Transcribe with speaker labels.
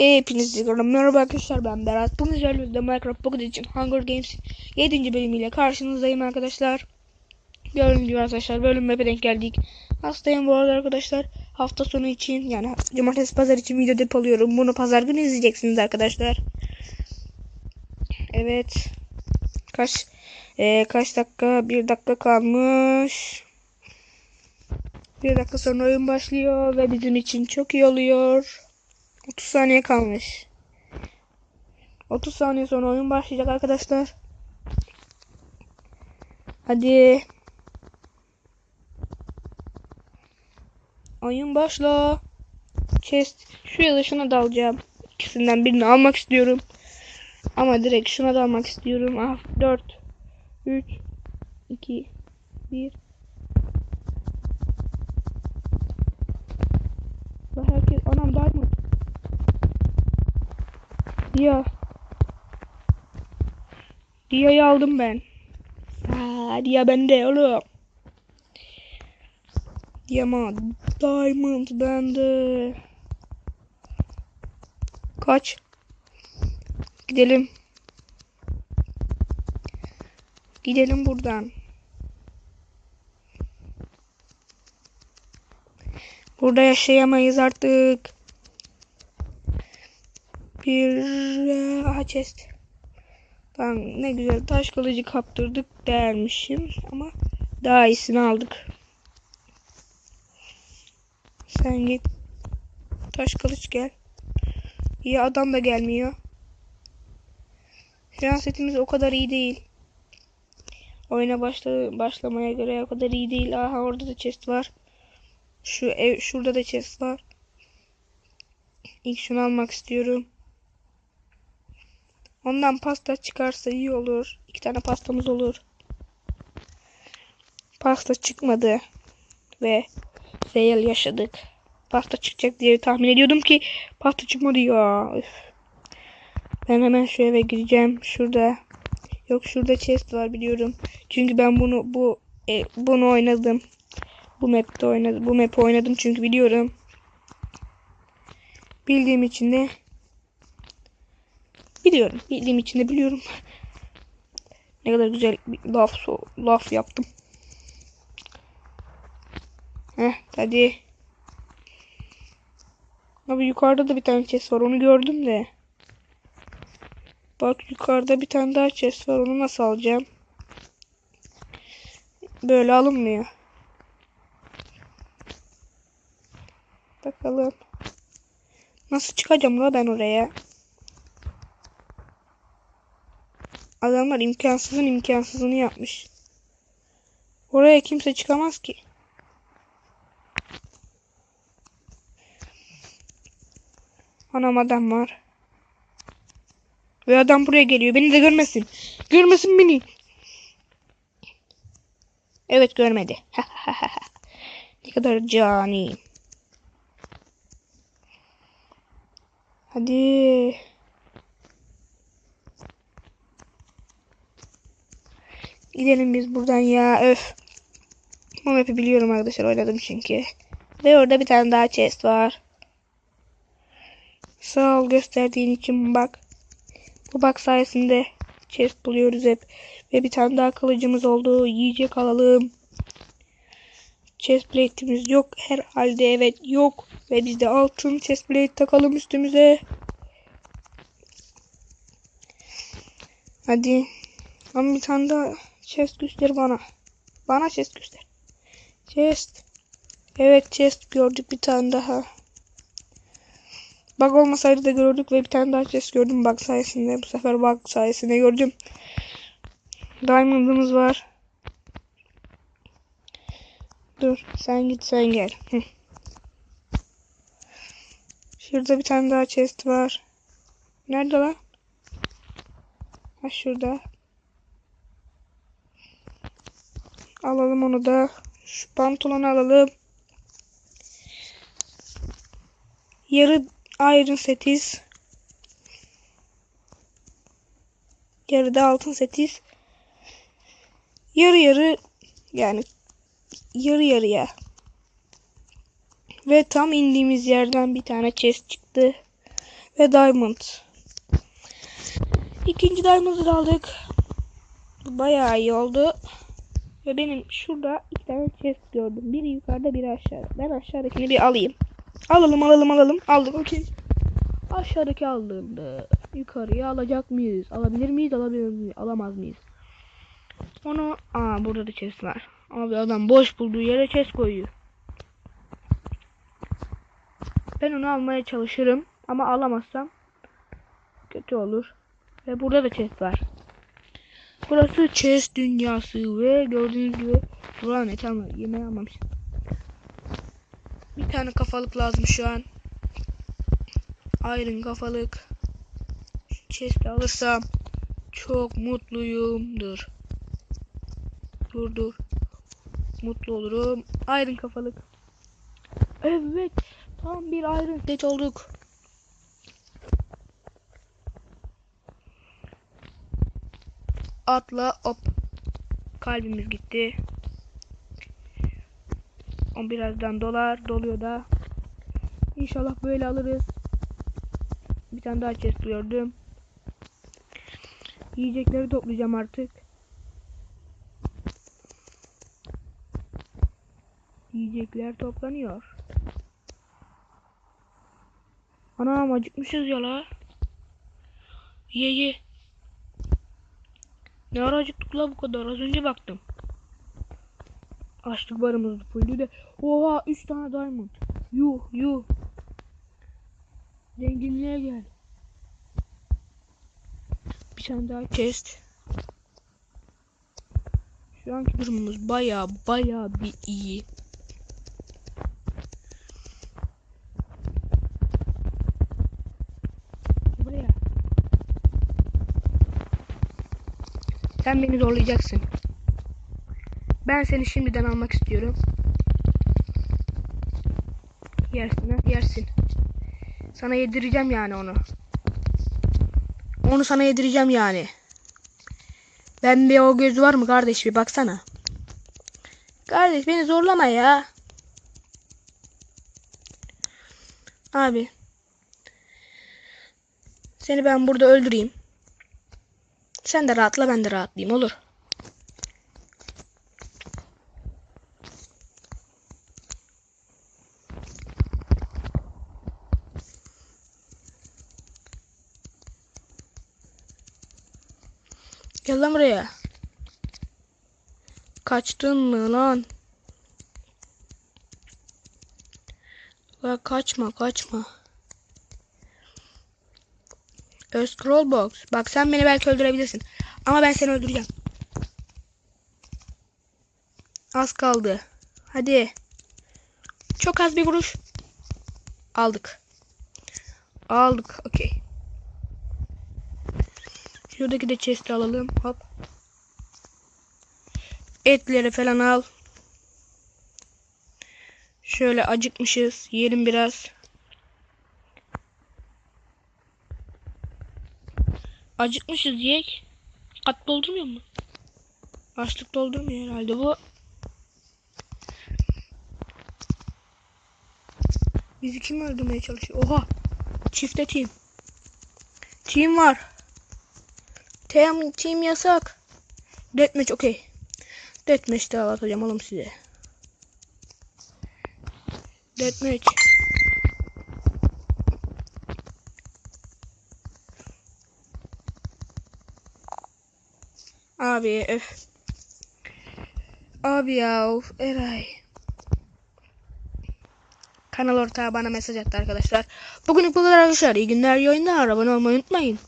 Speaker 1: Hepinize merhaba arkadaşlar ben Berat. Bugün sizlerle Minecraft Pocket için Hunger Games 7. bölümüyle karşınızdayım arkadaşlar. Gördüğünüz gibi arkadaşlar bölüm map'e denk geldik. Hastayım bu arada arkadaşlar. Hafta sonu için yani cumartesi pazar için video depoluyorum. Bunu pazar günü izleyeceksiniz arkadaşlar. Evet. Kaç e, kaç dakika? Bir dakika kalmış. Bir dakika sonra oyun başlıyor ve bizim için çok iyi oluyor. 30 saniye kalmış. 30 saniye sonra oyun başlayacak arkadaşlar. Hadi. Oyun başla. Chest. Şu ya da şuna dalacağım. İkisinden birini almak istiyorum. Ama direkt şuna dalmak istiyorum. Ah 4 3 2 1 Ve herkes anam diamond. Dia. Dia'yı aldım ben. Aa, Dia bende oğlum. Diamond. Diamond bende. Kaç. Gidelim. Gidelim buradan. Burada yaşayamayız artık. Bir aha chest. Tamam ne güzel taş kılıcı kaptırdık dermişim ama daha iyisini aldık. Sen git. Taş kılıç gel. İyi adam da gelmiyor. Şu setimiz o kadar iyi değil. Oyuna başla başlamaya göre o kadar iyi değil. Aha orada da chest var. Şu ev şurada da chest var. İlk şunu almak istiyorum. Ondan pasta çıkarsa iyi olur. İki tane pastamız olur. Pasta çıkmadı. Ve fail yaşadık. Pasta çıkacak diye tahmin ediyordum ki pasta çıkmadı ya. Üf. Ben hemen şu eve gireceğim. Şurada. Yok şurada chest var biliyorum. Çünkü ben bunu bu e, bunu oynadım. Bu map'te oynadım. Bu map'i oynadım çünkü biliyorum. Bildiğim için de biliyorum. Bildiğim için de biliyorum. ne kadar güzel bir laf so laf yaptım. Heh hadi. Abi yukarıda da bir tane chest var. Onu gördüm de. Bak yukarıda bir tane daha chest var. Onu nasıl alacağım? Böyle alınmıyor. Bakalım. Nasıl çıkacağım la ben oraya? Adamlar imkansızın imkansızını yapmış. Oraya kimse çıkamaz ki. Anam adam var. Ve adam buraya geliyor. Beni de görmesin. Görmesin beni. Evet görmedi. ne kadar cani. Hadi. Gidelim biz buradan ya. Öf. Bu map'i biliyorum arkadaşlar. Oynadım çünkü. Ve orada bir tane daha chest var. Sağ ol gösterdiğin için bak. Bu bak sayesinde chest buluyoruz hep. Ve bir tane daha kılıcımız oldu. Yiyecek alalım. Chestplate'imiz yok. Herhalde evet yok. Ve biz de altın chestplate takalım üstümüze. Hadi. Ama bir tane daha chest göster bana. Bana chest göster. Chest. Evet chest gördük bir tane daha. Bug olmasaydı da gördük ve bir tane daha chest gördüm bug sayesinde. Bu sefer bug sayesinde gördüm. Diamond'ımız var. Dur sen git sen gel. Şurada bir tane daha chest var. Nerede lan? Ha şurada. Alalım onu da. Şu pantolonu alalım. Yarı iron setiz. Yarıda altın setiz. Yarı yarı yani yarı yarıya. Ve tam indiğimiz yerden bir tane chest çıktı. Ve diamond. İkinci diamond'ı aldık. Bu bayağı iyi oldu. Ve benim şurada iki tane chest gördüm. Biri yukarıda biri aşağıda. Ben aşağıdakini bir alayım. Alalım alalım alalım. Aldık okey. Aşağıdaki aldığımda yukarıya alacak mıyız? Alabilir miyiz? Alabilir miyiz? Alamaz mıyız? Onu aa burada da chest var. Abi adam boş bulduğu yere chest koyuyor. Ben onu almaya çalışırım ama alamazsam kötü olur. Ve burada da chest var. Burası chest dünyası ve gördüğünüz gibi Buran et ama yemeği almamışım. Bir tane kafalık lazım şu an. Iron kafalık. Şu chest'i alırsam çok mutluyumdur. Dur dur. Mutlu olurum. Iron kafalık. Evet. Tam bir Iron set olduk. Atla hop. Kalbimiz gitti. O birazdan dolar. Doluyor da. İnşallah böyle alırız. Bir tane daha chest gördüm. Yiyecekleri toplayacağım artık. Yiyecekler toplanıyor. Anam acıkmışız ya la. Ye ye. Ne ara acıktık la bu kadar? Az önce baktım. Açlık barımız fulldü de. Oha 3 tane diamond. Yuh yuh. Zenginliğe gel. Bir tane daha chest. Şu anki durumumuz baya baya bir iyi. Buraya. Sen beni zorlayacaksın. Ben seni şimdiden almak istiyorum. Yersin ha, yersin. Sana yedireceğim yani onu. Onu sana yedireceğim yani. Ben bir o göz var mı kardeş bir baksana. Kardeş beni zorlama ya. Abi. Seni ben burada öldüreyim. Sen de rahatla ben de rahatlayayım olur. Gel lan buraya. Kaçtın mı lan? La kaçma kaçma. Scroll box. Bak sen beni belki öldürebilirsin. Ama ben seni öldüreceğim. Az kaldı. Hadi. Çok az bir vuruş. Aldık. Aldık. Okey. Şuradaki de chest'i alalım. Hop. Etleri falan al. Şöyle acıkmışız. Yiyelim biraz. Acıkmışız yiyek. Kat doldurmuyor mu? Açlık doldurmuyor herhalde bu. Bizi kim öldürmeye çalışıyor? Oha. Çifte team. Team var. Team, team yasak. Deathmatch okey. Deathmatch de atacağım oğlum size. Deathmatch. Abi öf. Abi ya of Eray. Kanal ortağı bana mesaj attı arkadaşlar. Bugünlük bu kadar arkadaşlar. İyi günler, iyi oyunlar. Abone olmayı unutmayın.